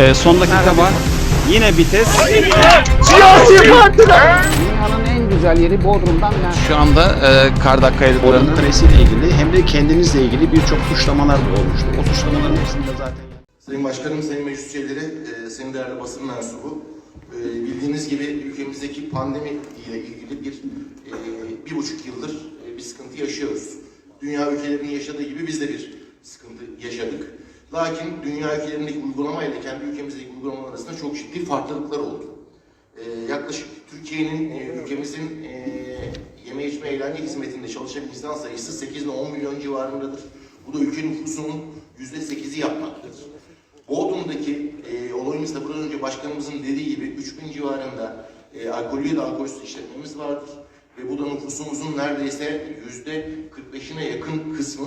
Ee, son dakika var. Yine vites. Dünyanın en güzel yeri Bodrum'dan yani. Şu anda e, Kardak Bodrum Kalesi ile ilgili hem de kendinizle ilgili birçok suçlamalar da olmuştu. O suçlamaların hepsinde zaten Sayın Başkanım, Sayın Meclis Üyeleri, e, Sayın değerli basın mensubu, e, bildiğiniz gibi ülkemizdeki pandemi ile ilgili bir e, bir buçuk yıldır e, bir sıkıntı yaşıyoruz. Dünya ülkelerinin yaşadığı gibi biz de bir sıkıntı yaşadık. Lakin dünya ülkelerindeki uygulama ile kendi ülkemizdeki uygulamalar arasında çok ciddi farklılıklar oldu. E, yaklaşık Türkiye'nin, e, ülkemizin e, yeme içme eğlence hizmetinde çalışan insan sayısı 8 ile 10 milyon civarındadır. Bu da ülke nüfusunun %8'i yapmaktadır. Bodrum'daki e, olayımızda biraz önce başkanımızın dediği gibi 3000 civarında e, alkollü ya da alkolsüz işletmemiz vardır. Ve bu da nüfusumuzun neredeyse yüzde 45'ine yakın kısmı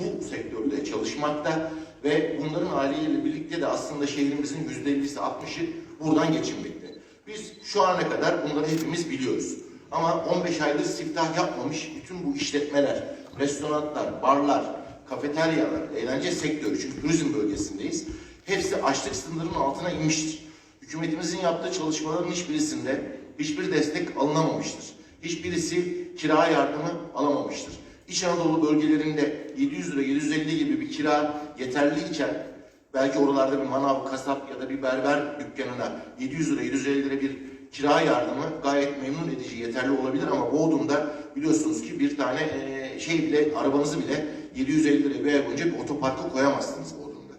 bu sektörde çalışmakta. Ve bunların haliyle birlikte de aslında şehrimizin yüzde 50'si 60'ı buradan geçinmekte. Biz şu ana kadar bunları hepimiz biliyoruz. Ama 15 aydır siftah yapmamış bütün bu işletmeler, restoranlar, barlar, kafeteryalar, eğlence sektörü çünkü turizm bölgesindeyiz. Hepsi açlık sınırının altına inmiştir. Hükümetimizin yaptığı çalışmaların hiçbirisinde hiçbir destek alınamamıştır. Hiçbirisi kira yardımı alamamıştır. İç Anadolu bölgelerinde 700 lira 750 gibi bir kira yeterliyken belki oralarda bir manav, kasap ya da bir berber dükkanına 700 lira 750 lira bir kira yardımı gayet memnun edici yeterli olabilir ama Bodrum'da biliyorsunuz ki bir tane şey bile arabanızı bile 750 liraya bir ay boyunca bir otoparka koyamazsınız Bodrum'da.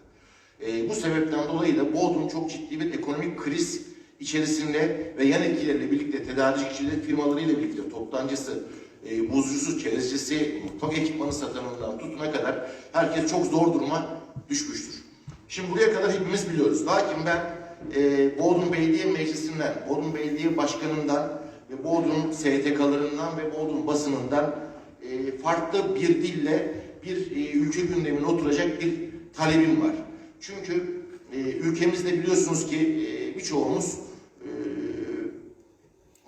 Eee, bu sebepten dolayı da Bodrum çok ciddi bir ekonomik kriz içerisinde ve yan etkileriyle birlikte tedarikçileri firmalarıyla birlikte toptancısı, e, buzcusu, çerezcisi, mutfak ekipmanı satanından tutuna kadar herkes çok zor duruma düşmüştür. Şimdi buraya kadar hepimiz biliyoruz. Lakin ben e, Bodrum Belediye Meclisi'nden, Bodrum Belediye Başkanı'ndan ve Bodrum STK'larından ve Bodrum basınından e, farklı bir dille bir e, ülke gündemine oturacak bir talebim var. Çünkü e, ülkemizde biliyorsunuz ki e, birçoğumuz e,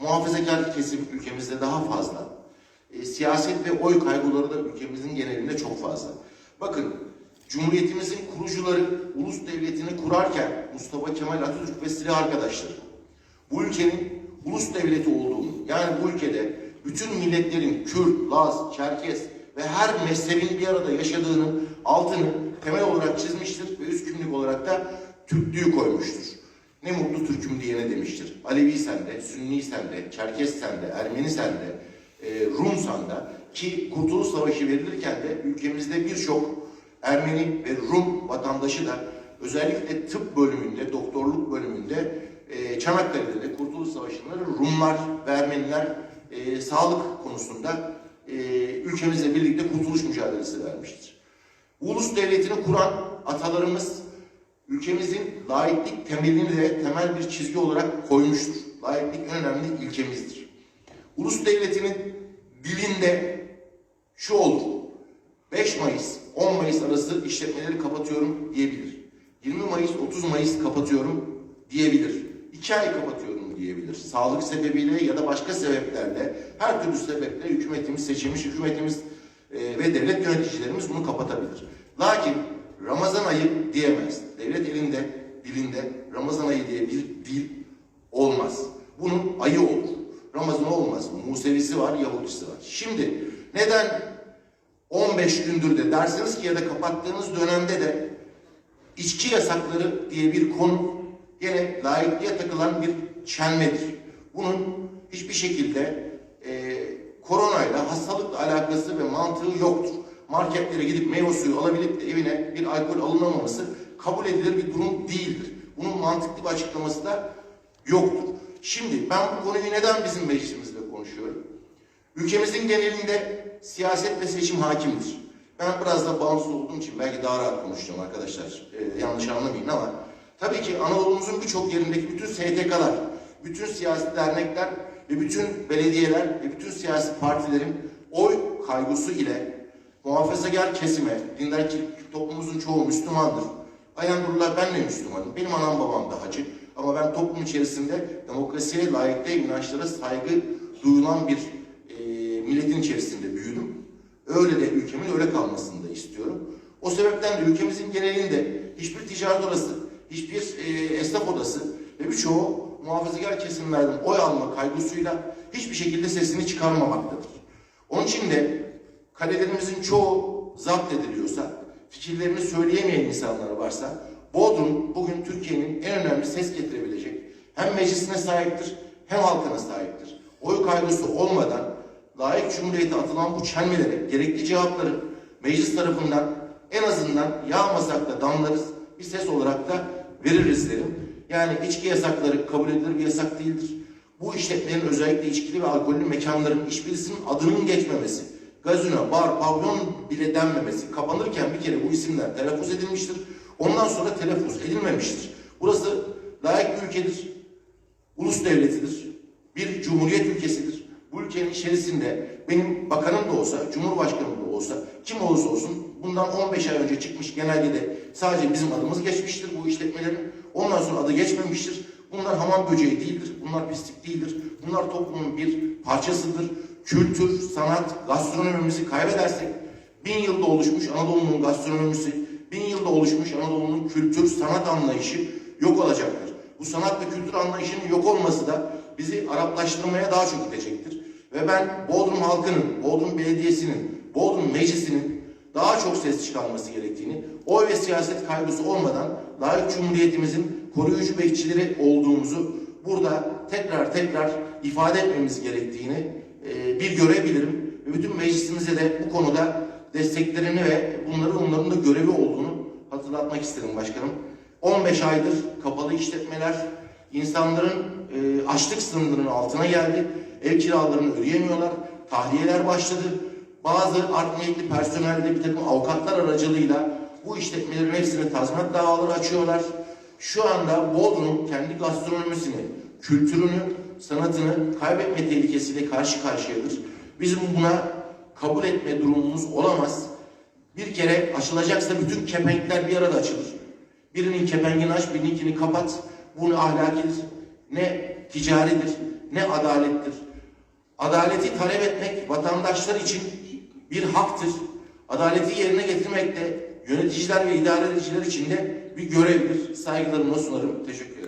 muhafazakar kesim ülkemizde daha fazla. E, siyaset ve oy kaygıları da ülkemizin genelinde çok fazla. Bakın Cumhuriyetimizin kurucuları ulus devletini kurarken Mustafa Kemal Atatürk ve silah arkadaşları bu ülkenin ulus devleti olduğunu yani bu ülkede bütün milletlerin Kürt, Laz, Çerkes ve her mezhebin bir arada yaşadığının altını temel olarak çizmiştir ve üst kimlik olarak da Türklüğü koymuştur. Ne mutlu Türk'üm diyene demiştir. Alevi sende, Sünni sende, Çerkes sende, Ermeni sende, e, Rum sende ki Kurtuluş Savaşı verilirken de ülkemizde birçok Ermeni ve Rum vatandaşı da özellikle tıp bölümünde, doktorluk bölümünde e, Çanakkale'de de Kurtuluş Savaşı'nda Rumlar ve Ermeniler e, sağlık konusunda e, ülkemizle birlikte kurtuluş mücadelesi vermiştir. Ulus devletini kuran atalarımız ülkemizin laiklik temelini de temel bir çizgi olarak koymuştur. Laiklik en önemli ilkemizdir. Ulus devletinin dilinde şu olur. 5 Mayıs, 10 Mayıs arası işletmeleri kapatıyorum diyebilir. 20 Mayıs, 30 Mayıs kapatıyorum diyebilir. 2 ay kapatıyorum diyebilir. Sağlık sebebiyle ya da başka sebeplerle, her türlü sebeple hükümetimiz, seçilmiş hükümetimiz e, ve devlet yöneticilerimiz bunu kapatabilir. Lakin Ramazan ayı diyemez. Devlet elinde, dilinde Ramazan ayı diye bir dil olmaz. Bunun ayı olur. Ramazan olmaz. Musevisi var, Yahudisi var. Şimdi neden 15 gündür de dersiniz ki ya da kapattığınız dönemde de içki yasakları diye bir konu yine laikliğe takılan bir çelmedir. Bunun hiçbir şekilde e, koronayla, hastalıkla alakası ve mantığı yoktur. Marketlere gidip meyve suyu alabilip de evine bir alkol alınamaması kabul edilir bir durum değildir. Bunun mantıklı bir açıklaması da yoktur. Şimdi ben bu konuyu neden bizim meclisimizde konuşuyorum? Ülkemizin genelinde siyaset ve seçim hakimdir. Ben biraz da bağımsız olduğum için belki daha rahat konuşacağım arkadaşlar. Ee, yanlış anlamayın ama tabii ki Anadolu'muzun birçok yerindeki bütün STK'lar, bütün siyasi dernekler ve bütün belediyeler ve bütün siyasi partilerin oy kaygısı ile muhafazakar kesime, dindar toplumumuzun çoğu Müslümandır. Ayandurlar ben de Müslümanım. Benim anam babam da hacı. Ama ben toplum içerisinde demokrasiye, layıklığa, inançlara saygı duyulan bir e, milletin içerisinde büyüdüm. Öyle de ülkemin öyle kalmasını da istiyorum. O sebepten de ülkemizin genelinde hiçbir ticaret odası, hiçbir e, esnaf odası ve birçoğu muhafazakar kesimlerden oy alma kaygısıyla hiçbir şekilde sesini çıkarmamaktadır. Onun için de kalelerimizin çoğu zapt ediliyorsa, fikirlerini söyleyemeyen insanlar varsa, Bodrum bugün Türkiye'nin en önemli ses getirebilecek hem meclisine sahiptir hem halkına sahiptir. Oy kaygısı olmadan layık cumhuriyete atılan bu çelmelere gerekli cevapları meclis tarafından en azından yağmasak da damlarız bir ses olarak da veririz derim. Yani içki yasakları kabul edilir bir yasak değildir. Bu işletmelerin özellikle içkili ve alkollü mekanların hiçbirisinin adının geçmemesi, gazino, bar, pavyon bile denmemesi, kapanırken bir kere bu isimler telaffuz edilmiştir. Ondan sonra telaffuz edilmemiştir. Burası layık bir ülkedir, ulus devletidir, bir cumhuriyet ülkesidir. Bu ülkenin içerisinde benim bakanım da olsa, cumhurbaşkanım da olsa, kim olursa olsun bundan 15 ay önce çıkmış genelgede sadece bizim adımız geçmiştir bu işletmelerin. Ondan sonra adı geçmemiştir. Bunlar hamam böceği değildir, bunlar pislik değildir. Bunlar toplumun bir parçasıdır. Kültür, sanat, gastronomimizi kaybedersek bin yılda oluşmuş Anadolu'nun gastronomisi, bin yılda oluşmuş Anadolu'nun kültür, sanat anlayışı yok olacaktır. Bu sanat ve kültür anlayışının yok olması da bizi Araplaştırmaya daha çok gidecektir. Ve ben Bodrum halkının, Bodrum Belediyesi'nin, Bodrum Meclisi'nin daha çok ses çıkarması gerektiğini, oy ve siyaset kaygısı olmadan layık cumhuriyetimizin koruyucu bekçileri olduğumuzu burada tekrar tekrar ifade etmemiz gerektiğini e, bir görebilirim. Ve bütün meclisimize de bu konuda desteklerini ve bunları onların da görevi olduğunu hatırlatmak isterim başkanım. 15 aydır kapalı işletmeler insanların e, açlık sınırının altına geldi. Ev kiralarını ödeyemiyorlar. Tahliyeler başladı. Bazı art niyetli personelde bir takım avukatlar aracılığıyla bu işletmelerin hepsine tazminat davaları açıyorlar. Şu anda Bodrum kendi gastronomisini, kültürünü, sanatını kaybetme tehlikesiyle karşı karşıyadır. Bizim buna kabul etme durumumuz olamaz. Bir kere açılacaksa bütün kepenkler bir arada açılır. Birinin kepengini aç, birininkini kapat. Bu ne ahlakidir, ne ticaridir, ne adalettir. Adaleti talep etmek vatandaşlar için bir haktır. Adaleti yerine getirmek de yöneticiler ve idare ediciler için de bir görevdir. Saygılarımla sunarım. Teşekkür ederim.